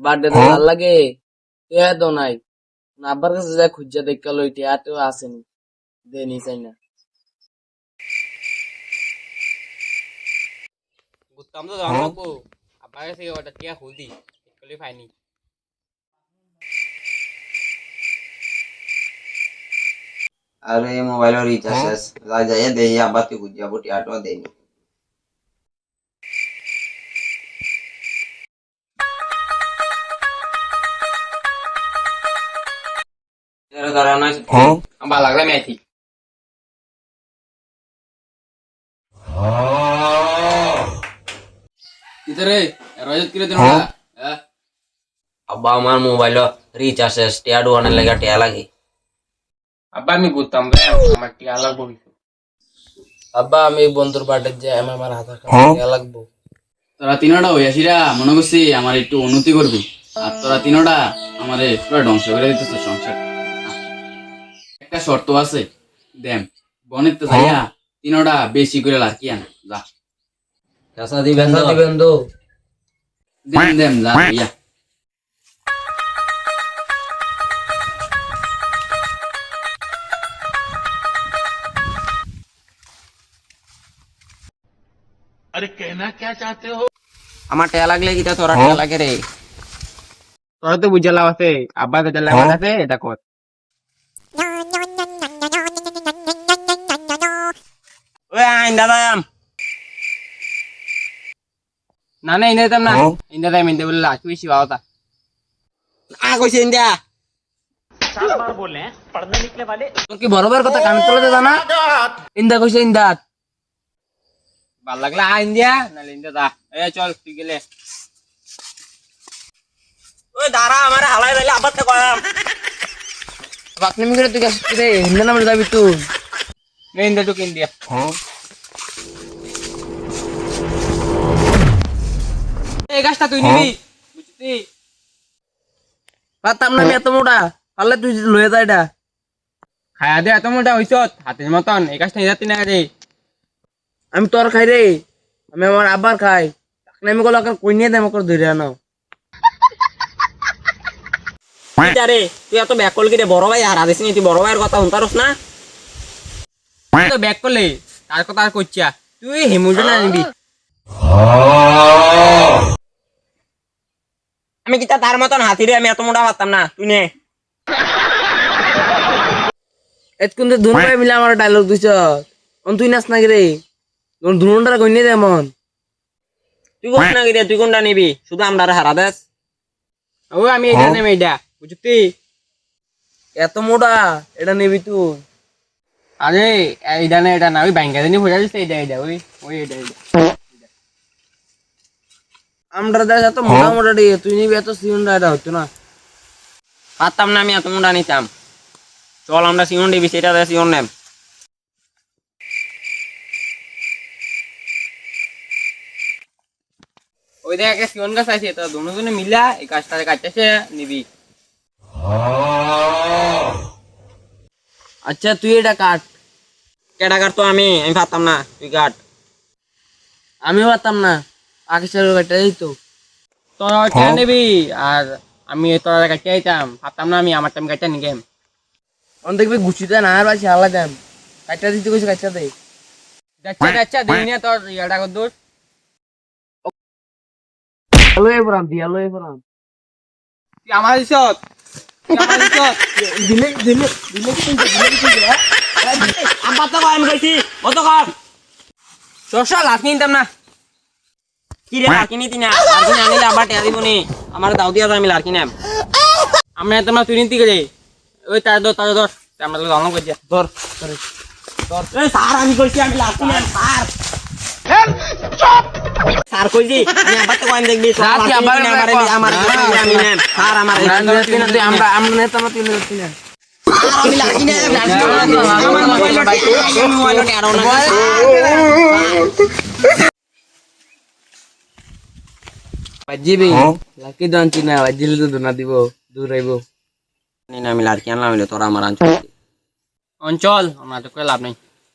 Birthday তো ভালো লাগে টিয়া তো নাই না আব্বার কাছে যা খুঁজা দেখা লই টিয়া তো আসেনি দেনি চাই না গুত্তাম তো জানো আব্বার কাছে ওটা টিয়া খুল দি কলি ফাইনি আরে মোবাইল রিচার্জ শেষ যা যাই দেই আবার তুই গুজিয়া বুটি আটো দেই এর কারণে আমার লাগলে মেথি ইতরে রজত কিরে দিন হ্যাঁ আব্বা আমার মোবাইল রিচার্জ শেষ টিয়া ডুয়ানের লাগা টিয়া লাগে আব্বা আমি রে আমার টিয়া লাগবো কিছু? আব্বা আমি বন্ধুর বার্থডে যে আমি আমার হাজার টাকা লাগবো? তোরা তিনোটা হইয়াছিরা মনে করছি আমার একটু উন্নতি করবি। আর তোরা তিনোটা আমার পুরো ধ্বংস করে দিতেছে সংসার একটা শর্ত আছে দেম বনের তো যাইয়া তিনোটা বেশি করে লাকি আন যা। দিবেন দিবেন তো দেম দেম যা ইয়া আমার টেয়া লাগলে কিটা তোরা টেয়া লাগে রে? তোরা তো বুঝে লাভ আছে। আব্বা তো লাভ আছে এটা কর। ওই আইন দাদা। আম না না ইন্দে তাম না। ইন্দে তাম ইন্দে বললা তুই শিবা হতা আ কইছে ইন্ডিয়া তোর কি বরাবর কথা কান তোলাতে জানা? ইন্দা কইছে ইন্দাত ভালো লাগলা আ ইন্ডিয়া নালে ইন্দে দা এ চল তুই গেলে ওই দাঁড়া আমার হালাই দিলে আবার তো কয়াম আপনি মিগরে তুই কাছে রে হিন্দা নামে যাবি তুই নে ইন্দে টুক ইন্ডিয়া এই গাছটা তুই নিবি বুঝতি পাতাম না এত মোটা পারলে তুই লয়ে যা এটা খায়া দে এত মোটা হইছ হাতের মতন এই গাছটা নিয়ে যাতি না রে আমি তোর খাই রে। আমি আমার আবার খাই। আপনি আমি গলা কই নিয়ে দেম করে ধরে আনো রে তুই এত ব্যাকল কি রে? বড় ভাই হারা দিস নি তুই বড় ভাইয়ের কথা শুনতারস না? তুই তো ব্যাক করলে তার কথা আর কইছা তুই হিমুজে না নিবি। আমি কিটা তার মতন হাতি রে? আমি এত মোটা পারতাম না। তুই নে। এতক্ষণ দুন ভাই মিলে আমার ডায়লগ দিছ। অন তুই নাচ নাকি রে? দুনটা কই নিয়ে দে মন। তুই কোন না কি রে তুই কোনটা নিবি? শুধু আমরা হারা দেস ও আমি এটা নেম এইটা। বুঝতি এত মোটা এটা নিবি তুই। আরে এইটা না এটা না। ওই ব্যাংকে দিনই হয়ে যাচ্ছে এইটা এইটা। ওই ওই এইটা এইটা। আমরা দেখ এত মোটা মোটা রে তুই নিবি এত সিউন্ডা এটা হতো না। পারতাম না আমি এত মোটা নিতাম। চল আমরা সিমন দিবি সেটা দে সিমন ওই দেখ একটা সিমন গাছ আছে তো দুজনে মিলা এই গাছটা কাটতেছে নিবি। আচ্ছা তুই এটা কাট। কেটা কাটতো আমি? আমি পারতাম না তুই কাট। আমি পারতাম না আকাশের কাটটা দিত তোরা কেন নিবি আর আমি তোরা কাটতে আইতাম ভাবতাম না আমি আমার টাইম কাটতে নিগে অন দেখবি গুছিতে না আর বাসি আলাদা। দাম কাটটা দিতে কইছে কাটটা দে। যাচ্ছে যাচ্ছে দিন তোর ইয়াটা কর দূর। আলো এ পরাম দি আলো এ আমার দিছত তুই আমার দিছত দিলে দিলে দিলে কি দিলে কি তুই তো আমি কইছি অত কর সরষা লাভ নিতাম না কি রে লাকি নিতি না লাকি না নিলে আবার টেয়া দিব নি আমার দাও দিয়া আমি লাকি নেম আমি তোমার তুই নিতে গেলে ওই তার দর তার দর আমরা তো জানো কইয়া ধর এই স্যার আমি কইছি আমি লাকি নেম স্যার স্যার কইছি আমি আবার তো কইম দেখবি স্যার না, আমারে আমার আমি নেম স্যার আমার আমরা আমরা নেতা মত না আমি লাকি নেম আমার মোবাইল মোবাইল আরও না বাজিবি লাকি দন চিনা বাজিলে তো দোনা দিব দূর আইব নি না আমি লাকি আনলাম তোরা আমার আনছো অঞ্চল আমরা তো লাভ নেই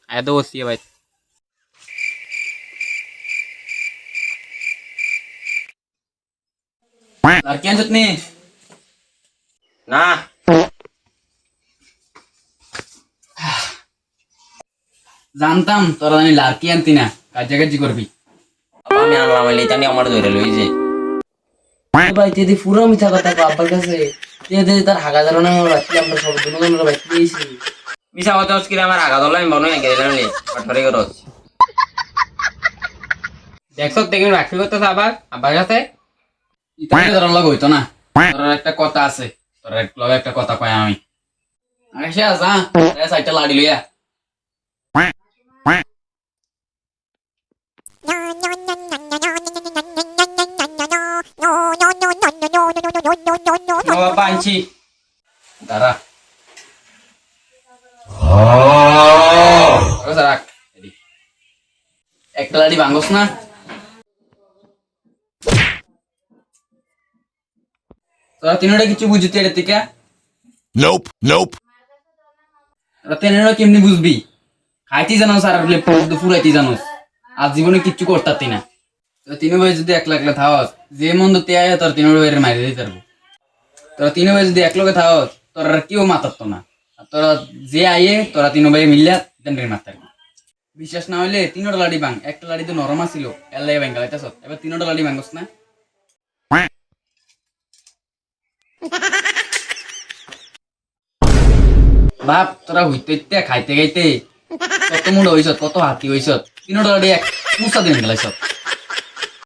আয় তো বসছি ভাই লাড়কি আনছত নি না জানতাম তোরা জানি লাড়কি আনতি না কাজে কাজি করবি আমি আনলাম এলি জানি আমার ধরে লইছে ভাই যদি পুরো মিথ্যা কথা কো আব্বার কাছে তে তার হাগা জানো না রাখি আমরা সব দুজন বাইক দিয়েছি মিশা কথা হচ্ছে আমার আগা দল আমি বনো গেলাম নি পাঠরে করস দেখছ দেখুন রাখি করতে আবার আবার কাছে ইতাকে তোর লগ হইতো না। তোর একটা কথা আছে। তোর এক লগে একটা কথা কয় আমি। আইসা যা এ সাইটা লাড়ি লইয়া। বাবা আনছি। দাঁড়া। ওটা রাখ এদিক। একটা লাড়ি ভাঙ্গস না। তোরা তিনটা কিছু বুঝতে এর থেকে. তোরা তিনটা কেমনি বুঝবি? খাইতে জানোস আর ফুরাইতে জানোস। আর জীবনে কিচ্ছু করতাতি না। তোরা তিন ভাই যদি থাকস যে মন্দ তে আয় তোর তিন ভাইয়ের মারি দিতে পারব। তোরা তিন ভাই যদি একলগে থাকস তোর আর কেউ মাতাতো না। আর তোরা যে আইয়ে তোরা তিন ভাই মিললে তেমনি মারতে বিশ্বাস না হইলে তিনটা লাড়ি ভাঙ একটা লাড়ি তো নরম আছিল এলাই ভাঙ গালাইতাছ। এবার তিনটা লাড়ি ভাঙস না? বাপ, তোরা হইতে হইতে, খাইতে খাইতে, কত মুন্ড হইছত কত হাতি হইছত তিনটা এক মুসা দিন গেলাইছত